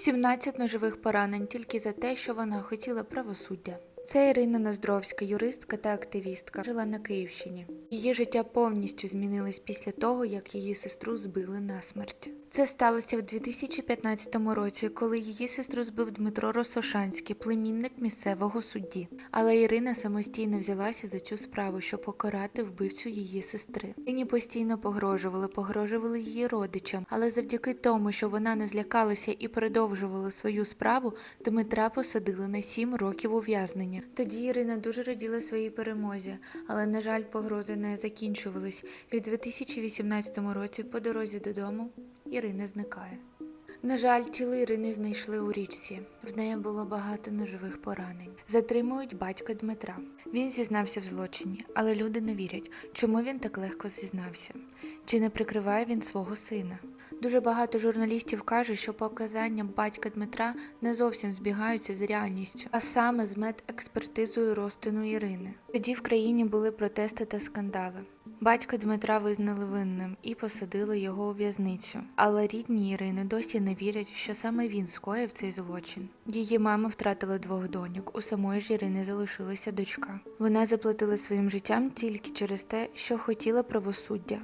17 ножових поранень тільки за те, що вона хотіла правосуддя. Це Ірина Ноздровська, юристка та активістка, жила на Київщині. Її життя повністю змінилось після того, як її сестру збили насмерть. Це сталося в 2015 році, коли її сестру збив Дмитро Росошанський, племінник місцевого судді. Але Ірина самостійно взялася за цю справу, щоб покарати вбивцю її сестри. Ірині постійно погрожували, погрожували її родичам, але завдяки тому, що вона не злякалася і продовжувала свою справу, Дмитра посадили на 7 років ув'язнення. Тоді Ірина дуже раділа своїй перемозі, але на жаль, погрози не закінчувались. І в 2018 році по дорозі додому Ірина зникає. На жаль, тіло Ірини знайшли у річці. В неї було багато ножових поранень. Затримують батька Дмитра. Він зізнався в злочині, але люди не вірять, чому він так легко зізнався. Чи не прикриває він свого сина? Дуже багато журналістів каже, що показання батька Дмитра не зовсім збігаються з реальністю, а саме з медекспертизою розтину Ірини. Тоді в країні були протести та скандали. Батька Дмитра визнали винним і посадили його у в'язницю. Але рідні Ірини досі не вірять, що саме він скоїв цей злочин. Її мама втратила двох доньок. У самої ж Ірини залишилася дочка. Вона заплатила своїм життям тільки через те, що хотіла правосуддя.